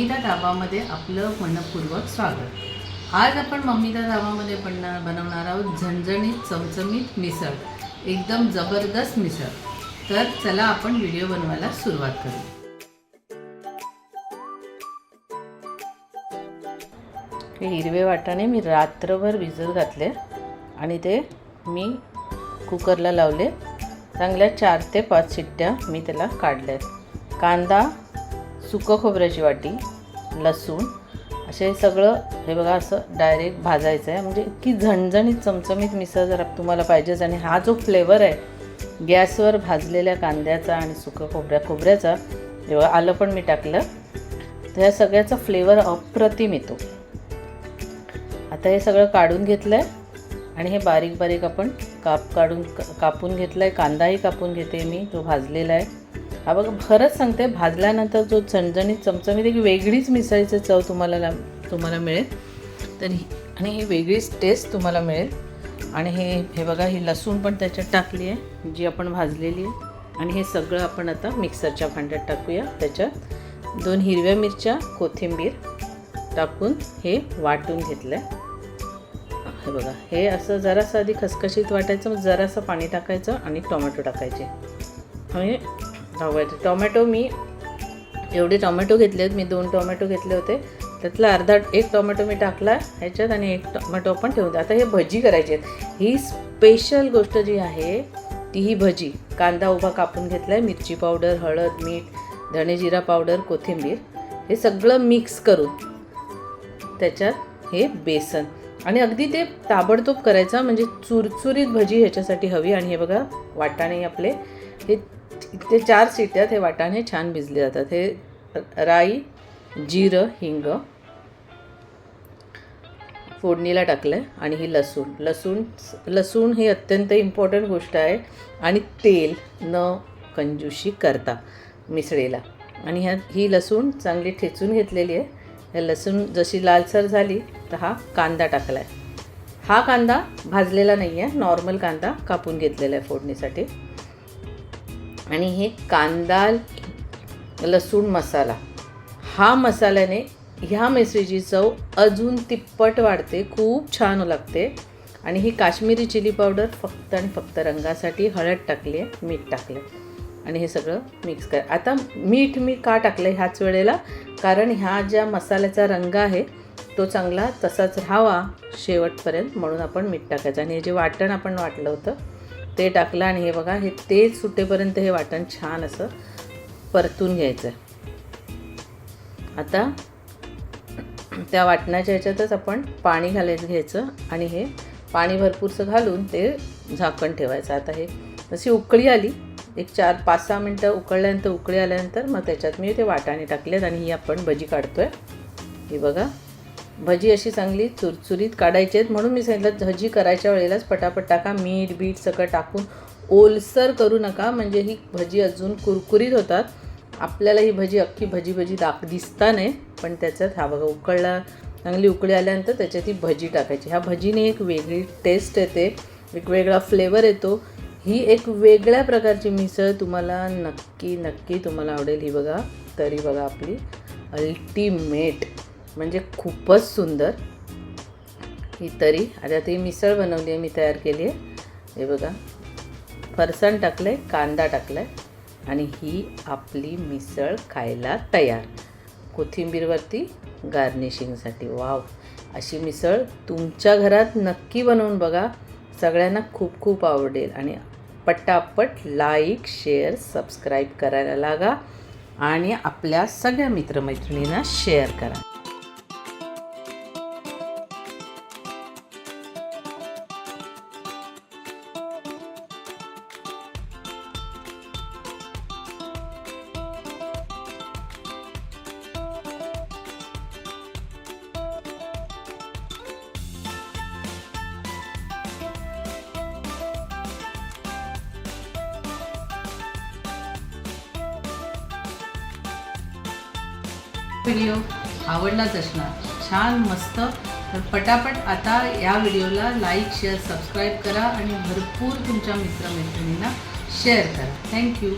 मम्मीदा दाबामध्ये आपलं मनपूर्वक स्वागत. आज आपण मम्मीदा दाबामध्ये बनणार बनवणार आहोत झणझणीत चमचमीत मिसळ. एकदम जबरदस्त मिसळ. तर चला आपण व्हिडिओ बनवायला सुरुवात करू. हे हिरवे वाटाणे मी रात्रभर भिजत घातले आणि ते मी कुकरला लावले. चांगल्या चार ते पाच शिट्ट्या मी त्याला काढल्या कांदा सुकं खोबऱ्याची वाटी लसूण असे सगळं हे बघा असं डायरेक्ट भाजायचं आहे. म्हणजे इतकी झणझणीत चमचमीत मिसळ जर तुम्हाला पाहिजेच आणि हा जो फ्लेवर आहे गॅसवर भाजलेल्या कांद्याचा आणि सुकं खोबऱ्या खोबऱ्याचा हे बघा आलं पण मी टाकलं तर ह्या सगळ्याचा फ्लेवर अप्रतिम येतो. आता हे सगळं काढून घेतलं आहे आणि हे बारीक बारीक आपण काप काढून कापून घेतलं आहे कांदाही कापून घेते मी जो भाजलेला आहे. हा बघा खरंच सांगते भाजल्यानंतर जो चणचणीत चमचमीत एक वेगळीच मिसळीची चव तुम्हाला तुम्हाला मिळेल. तर ही आणि ही वेगळीच टेस्ट तुम्हाला मिळेल. आणि हे हे बघा ही लसूण पण त्याच्यात टाकली आहे जी आपण भाजलेली आहे. आणि हे सगळं आपण आता मिक्सरच्या भांड्यात टाकूया. त्याच्यात दोन हिरव्या मिरच्या कोथिंबीर टाकून हे वाटून घेतलं आहे हे बघा हे असं जरासं आधी खसखशीत वाटायचं मग जरासं पाणी टाकायचं आणि टोमॅटो टाकायचे. आणि लावायचे टोमॅटो मी एवढे टोमॅटो घेतले आहेत मी दोन टोमॅटो घेतले होते. त्यातला अर्धा एक टोमॅटो मी टाकला ह्याच्यात आणि एक टोमॅटो पण ठेवून आता हे भजी करायची आहेत. ही स्पेशल गोष्ट जी आहे ती ही भजी. कांदा उभा कापून घेतला आहे मिरची पावडर हळद मीठ धणे जिरा पावडर कोथिंबीर. हे सगळं मिक्स करून त्याच्यात हे बेसन. आणि अगदी ते ताबडतोब करायचं म्हणजे चुरचुरीत भजी ह्याच्यासाठी हवी. आणि हे बघा वाटाणे आपले. हे ते चार शिट्यात हे वाटाणे छान भिजले जातात. हे राई जिरं हिंग फोडणीला टाकलं आहे आणि ही लसूण. लसूण लसूण ही अत्यंत इम्पॉर्टंट गोष्ट आहे आणि तेल न कंजूशी करता मिसळीला. आणि ह्या ही लसूण चांगली ठेचून घेतलेली आहे. लसूण जशी लालसर झाली तर हा कांदा टाकला आहे हा कांदा भाजलेला नाही आहे नॉर्मल कांदा कापून घेतलेला आहे फोडणीसाठी. आणि हे कांदा लसूण मसाला. हा मसाल्याने ह्या मिसळीची चव अजून तिप्पट वाढते खूप छान लागते. आणि ही काश्मीरी चिली पावडर फक्त आणि फक्त रंगासाठी हळद टाकली आहे मीठ टाकलं आणि हे सगळं मिक्स कर. आता मीठ मी का टाकलं आहे ह्याच वेळेला? कारण ह्या ज्या मसाल्याचा रंग आहे तो चांगला तसाच राहावा शेवटपर्यंत म्हणून आपण मीठ टाकायचं. आणि हे जे वाटण आपण वाटलं होतं ते टाकलं आणि हे बघा हे तेल सुटेपर्यंत हे वाटण छान असं परतून घ्यायचं आहे आता त्या वाटणाच्या ह्याच्यातच आपण पाणी घालायचं घ्यायचं आणि हे पाणी भरपूरसं घालून ते झाकण ठेवायचं. आता हे जशी उकळी आली एक चार पाच सहा मिनटं उकळल्यानंतर उकळी आल्यानंतर मग त्याच्यात मी ते वाटाणे टाकलेत आणि ही आपण भजी काढतोय. ही बघा. भजी अशी चांगली चुरचुरीत काढायची आहेत. म्हणून मी सांगितलं भजी करायच्या वेळेलाच पटापट टाका. मीठ बीठ सगळं टाकून ओलसर करू नका. म्हणजे ही भजी अजून कुरकुरीत होतात. आपल्याला ही भजी अख्खी भजी भजी दाख दिसता नाही. पण त्याच्यात हा बघा उकळला चांगली उकळी आल्यानंतर त्याच्यात ही भजी टाकायची. ह्या भजीने एक वेगळी टेस्ट येते. एक वेगळा फ्लेवर येतो. ही एक वेगळ्या प्रकारची मिसळ तुम्हाला नक्की नक्की तुम्हाला आवडेल. ही बघा तरी बघा आपली अल्टिमेट म्हणजे खूपच सुंदर. ही तरी आता ती मिसळ बनवली आहे मी तयार केली आहे. हे बघा. फरसाण टाकलं आहे कांदा टाकला आहे आणि ही आपली मिसळ खायला तयार. कोथिंबीरवरती गार्निशिंगसाठी. वाव! अशी मिसळ तुमच्या घरात नक्की बनवून बघा. सगळ्यांना खूप खूप आवडेल आणि पटापट लाईक शेअर सबस्क्राईब करायला लागा आणि आपल्या सगळ्या मित्रमैत्रिणींना शेअर करा. व्हिडिओ आवडलाच असणार. छान मस्त. तर पटापट आता या व्हिडिओला लाईक शेअर सबस्क्राईब करा आणि भरपूर तुमच्या मित्रमैत्रिणींना शेअर करा. थँक्यू